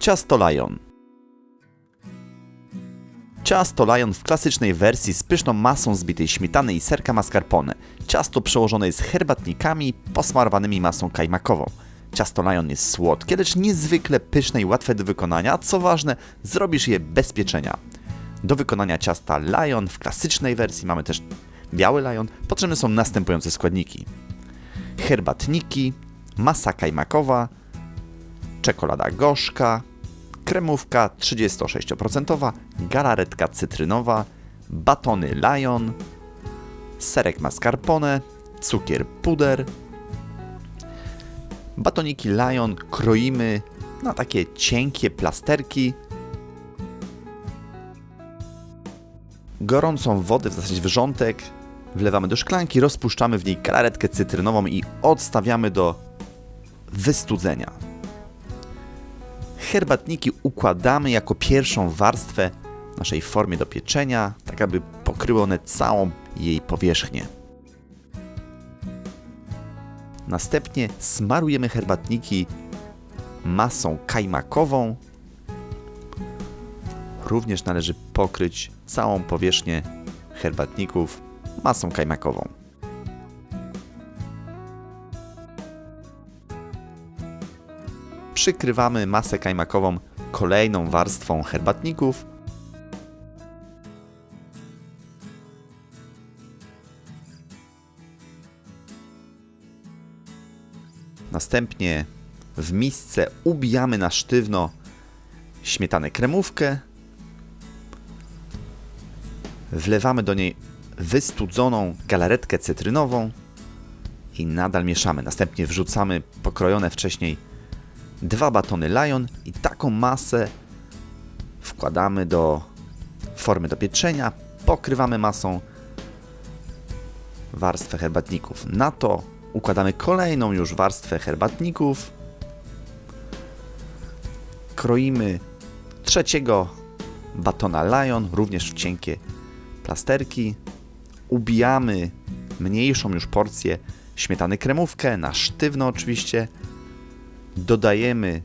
Ciasto Lion. Ciasto Lion w klasycznej wersji z pyszną masą zbitej śmietany i serka mascarpone. Ciasto przełożone jest herbatnikami posmarowanymi masą kajmakową. Ciasto Lion jest słodkie, lecz niezwykle pyszne i łatwe do wykonania, co ważne, zrobisz je bez pieczenia. Do wykonania ciasta Lion w klasycznej wersji mamy też biały Lion. Potrzebne są następujące składniki. Herbatniki, masa kajmakowa, czekolada gorzka, kremówka 36%, galaretka cytrynowa, batony Lion, serek mascarpone, cukier puder. Batoniki Lion kroimy na takie cienkie plasterki. Gorącą wodę, w zasadzie wrzątek, wlewamy do szklanki, rozpuszczamy w niej galaretkę cytrynową i odstawiamy do wystudzenia. Herbatniki układamy jako pierwszą warstwę naszej formie do pieczenia, tak aby pokryły one całą jej powierzchnię. Następnie smarujemy herbatniki masą kajmakową. Również należy pokryć całą powierzchnię herbatników masą kajmakową. Przykrywamy masę kajmakową kolejną warstwą herbatników. Następnie w misce ubijamy na sztywno śmietanę kremówkę. Wlewamy do niej wystudzoną galaretkę cytrynową i nadal mieszamy. Następnie wrzucamy pokrojone wcześniej dwa batony Lion i taką masę wkładamy do formy do pieczenia, pokrywamy masą warstwę herbatników. Na to układamy kolejną już warstwę herbatników. Kroimy trzeciego batona Lion, również w cienkie plasterki. Ubijamy mniejszą już porcję śmietany kremówkę, na sztywno oczywiście. Dodajemy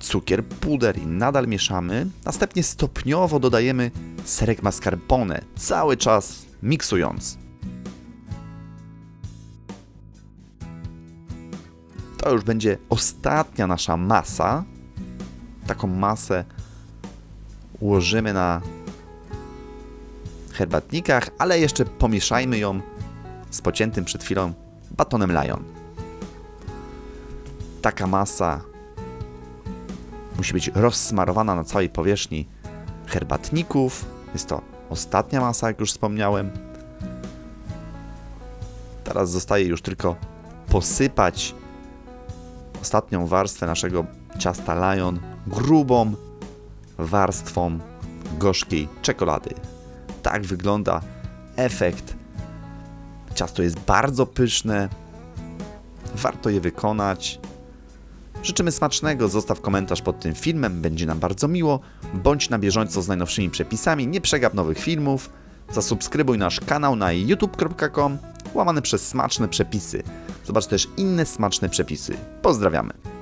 cukier, puder i nadal mieszamy. Następnie stopniowo dodajemy serek mascarpone, cały czas miksując. To już będzie ostatnia nasza masa. Taką masę ułożymy na herbatnikach, ale jeszcze pomieszajmy ją z pociętym przed chwilą batonem Lion. Taka masa musi być rozsmarowana na całej powierzchni herbatników. Jest to ostatnia masa, jak już wspomniałem. Teraz zostaje już tylko posypać ostatnią warstwę naszego ciasta Lion grubą warstwą gorzkiej czekolady. Tak wygląda efekt. Ciasto jest bardzo pyszne. Warto je wykonać. Życzymy smacznego, zostaw komentarz pod tym filmem, będzie nam bardzo miło. Bądź na bieżąco z najnowszymi przepisami, nie przegap nowych filmów. Zasubskrybuj nasz kanał na youtube.com łamany przez smaczne przepisy. Zobacz też inne smaczne przepisy. Pozdrawiamy.